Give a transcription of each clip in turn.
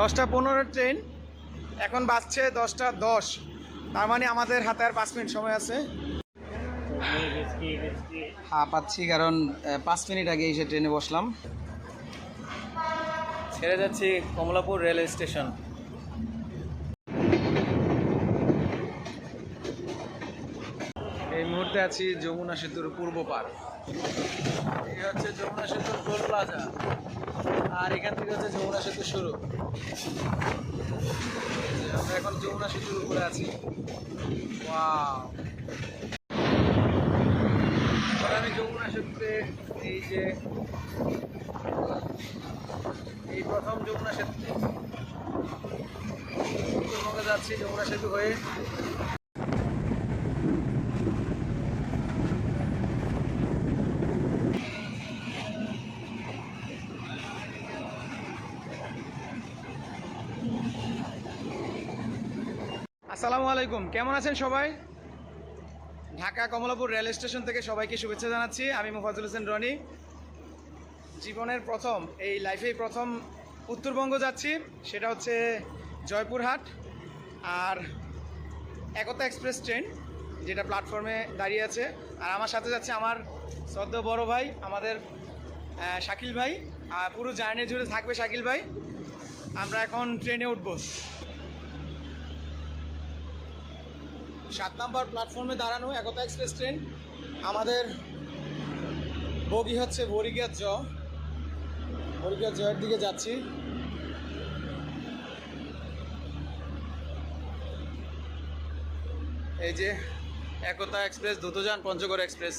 দশটা পনেরো ট্রেন এখন বাজছে দশটা দশ। তার মানে আমাদের হাতে আর পাঁচ মিনিট সময় আছে। হ্যাঁ পাচ্ছি কারণ পাঁচ মিনিট আগে এসে ট্রেনে বসলাম। ছেড়ে যাচ্ছি কমলাপুর রেলওয়ে স্টেশন। এই মুহূর্তে আছি যমুনা সেতুর পূর্ব পার এই হচ্ছে যমুনা সেতুর টোল প্লাজা। আর এখান থেকে হচ্ছে যমুনা সেতু শুরু। আমরা এখন যমুনা সেতুর উপরে আছি। আমি যমুনা সেতুতে এই যে, এই প্রথম যমুনা সেতুতে উত্তরবঙ্গে যাচ্ছি যমুনা সেতু হয়ে। আলাইকুম। কেমন আছেন সবাই? ঢাকা কমলাপুর রেল স্টেশন থেকে সবাইকে শুভেচ্ছা জানাচ্ছি। আমি মুফাজুল হোসেন রনি। জীবনের প্রথম, এই লাইফেই প্রথম উত্তরবঙ্গ যাচ্ছি। সেটা হচ্ছে জয়পুরহাট আর একতা এক্সপ্রেস ট্রেন, যেটা প্ল্যাটফর্মে দাঁড়িয়ে আছে। আর আমার সাথে যাচ্ছে আমার সদ্য বড় ভাই, আমাদের শাকিল ভাই। আর পুরো জার্নি জুড়ে থাকবে শাকিল ভাই। আমরা এখন ট্রেনে উঠবো। সাত নম্বর প্ল্যাটফর্মে দাঁড়ানো একতা এক্সপ্রেস ট্রেন আমাদের বগি হচ্ছে বরিগার জ। বরিগার জয়ের দিকে যাচ্ছি। এই যে একতা এক্সপ্রেস দ্রুতযান, পঞ্চগড় এক্সপ্রেস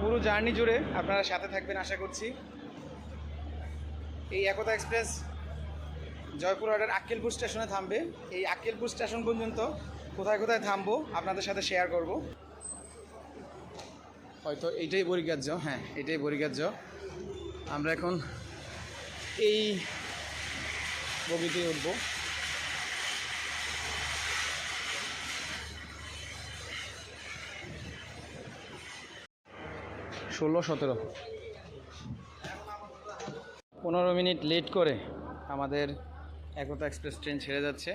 পুরো জার্নি জুড়ে আপনারা সাথে থাকবেন আশা করছি। এই একতা এক্সপ্রেস জয়পুর জয়পুরহাটের আক্কেলপুর স্টেশনে থামবে। এই আক্কেলপুর স্টেশন পর্যন্ত কোথায় কোথায় থামবো আপনাদের সাথে শেয়ার করব? হয়তো এইটাই পরিকার্য হ্যাঁ এটাই পরিকার্য আমরা এখন এই বগিতে উঠবো। ষোলো, সতেরো। পনেরো মিনিট লেট করে আমাদের একতা এক্সপ্রেস ট্রেন ছেড়ে যাচ্ছে।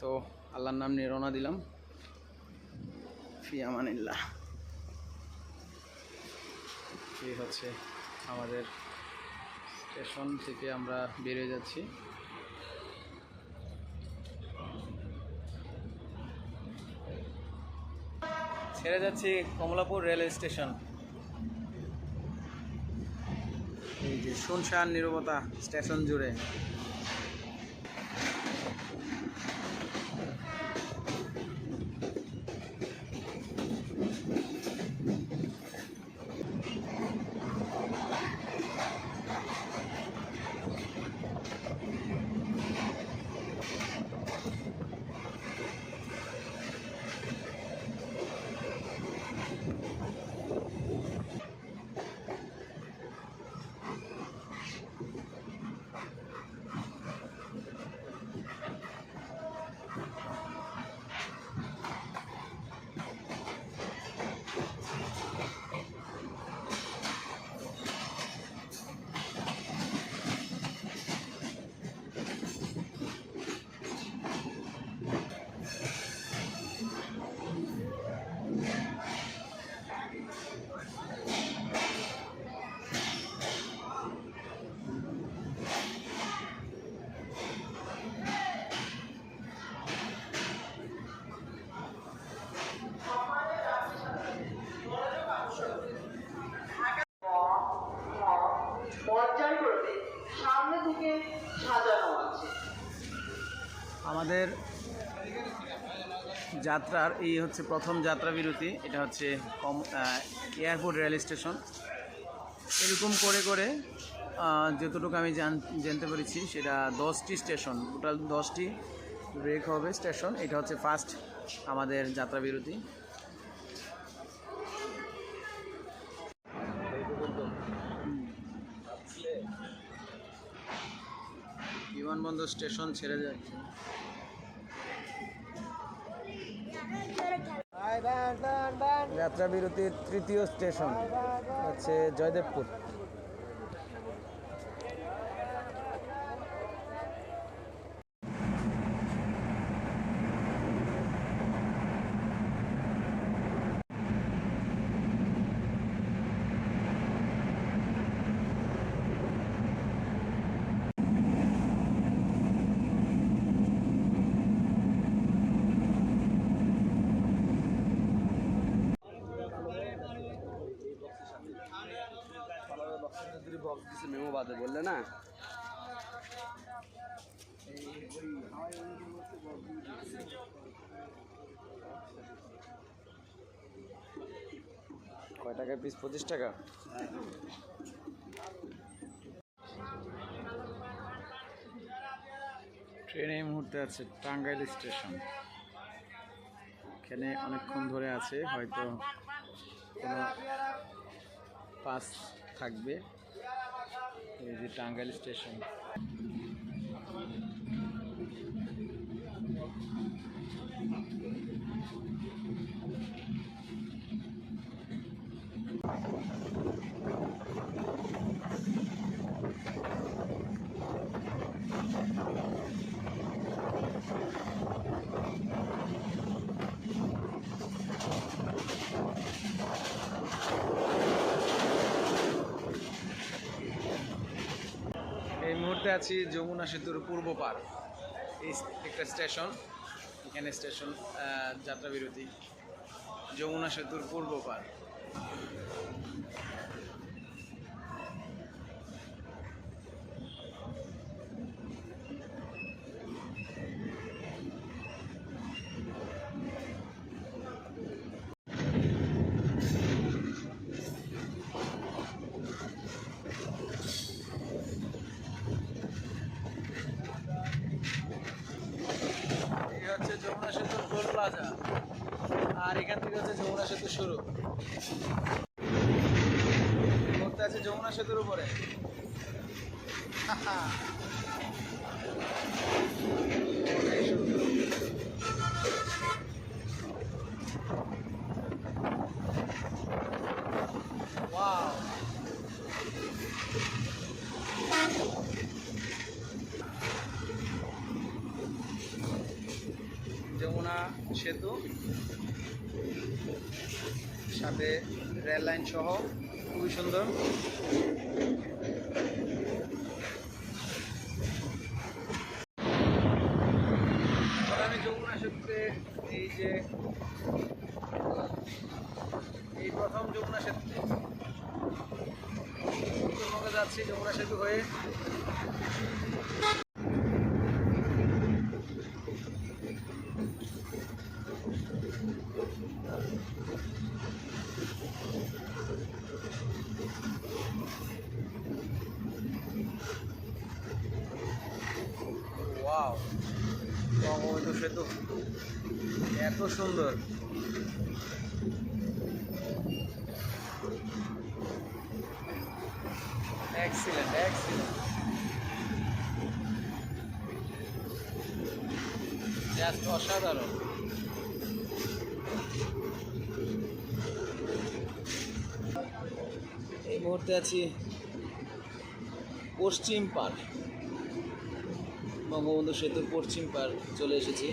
তো আল্লাহর নাম নিয়ে রওনা দিলাম। ফিয়ামানিল্লাহ। এই হচ্ছে আমাদের স্টেশন থেকে আমরা বেরিয়ে যাচ্ছি। ছেড়ে যাচ্ছি কমলাপুর রেলওয়ে স্টেশন। এই যে শুনশান নিরবতা স্টেশন জুড়ে। আমাদের যাত্রার এই হচ্ছে প্রথম যাত্রা বিরতি। এটা হচ্ছে কম এয়ারপোর্ট রেল স্টেশন। এরকম করে করে যতটুকু আমি জান- জানতে পেরেছি, সেটা দশটি স্টেশন। টোটাল দশটি ব্রেক হবে স্টেশন। এটা হচ্ছে ফার্স্ট আমাদের যাত্রা বিরতি। বিমানবন্দর স্টেশন ছেড়ে যাচ্ছে। যাত্রা বিরতির তৃতীয় স্টেশন হচ্ছে জয়দেবপুর। বলতেছে মেমো বাদে বললে না? কয় টাকা পিস পঁচিশ টাকা? ট্রেন এই মুহূর্তে আছে টাঙ্গাইল স্টেশন। এখানে অনেকক্ষণ ধরে আছে, হয়তো কোনো পাস থাকবে। এই যে টাঙ্গাইল স্টেশন মুহূর্তে আছি যমুনা সেতুর পূর্ব পার। এই একটা স্টেশন, এখানে স্টেশন যাত্রাবিরতি। যাত্রা যমুনা সেতুর পূর্ব পার। আছে যমুনা সেতুর উপরে। যমুনা সেতু। সাথে রেল লাইন সহ, খুবই সুন্দর। আমি যমুনা সেতুতে এই যে, এই প্রথম যমুনা সেতুতে উত্তরবঙ্গে যাচ্ছি যমুনা সেতু হয়ে। ওয়াও বঙ্গবন্ধু সেতু। এত সুন্দর। এক্সিলেন্ট এক্সিলেন্ট জাস্ট অসাধারণ। এই মুহূর্তে আছি পশ্চিম পাড়। বঙ্গবন্ধু সেতুর পশ্চিম পার চলে এসেছি।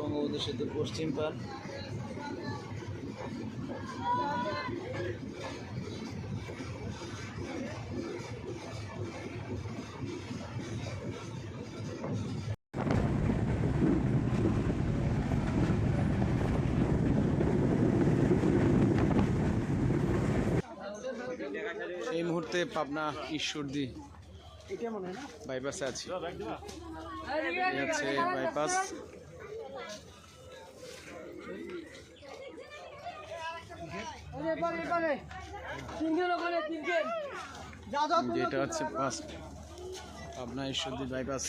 বঙ্গবন্ধু সেতুর পশ্চিম পার। এই মুহূর্তে পাবনা ঈশ্বরদী বাইপাসে আছি। আছে হচ্ছে বাইপাস। যেটা হচ্ছে পাস পাবনা ঈশ্বরদী বাইপাস।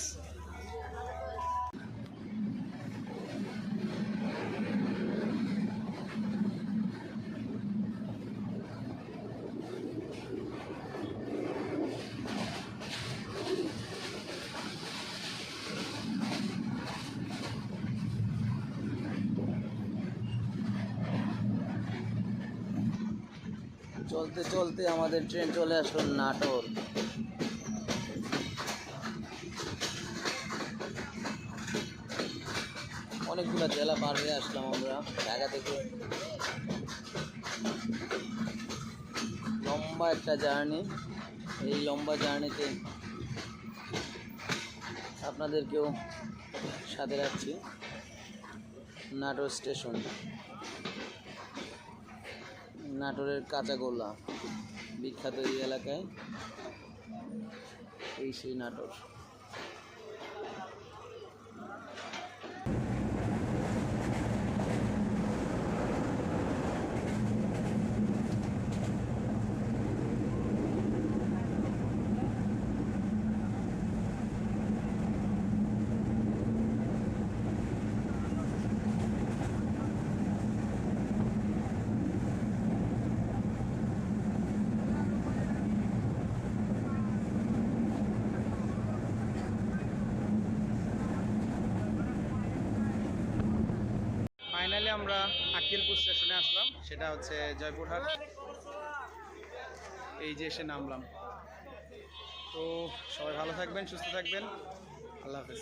চলতে চলতে আমাদের ট্রেন চলে আসলো নাটোর। অনেকগুলো জেলা পার হয়ে আসলাম আমরা, ঢাকা থেকে। লম্বা একটা জার্নি, এই লম্বা জার্নিতে আপনাদেরকেও সাথে রাখছি। নাটোর স্টেশন। নাটোরের কাঁচাগোলা বিখ্যাত এই এলাকায়। এই সেই নাটোর। আমরা আকিলপুর স্টেশনে আসলাম, সেটা হচ্ছে জয়পুরহাট। এই যে এসে নামলাম। তো সবাই ভালো থাকবেন, সুস্থ থাকবেন। আল্লাহ হাফেজ।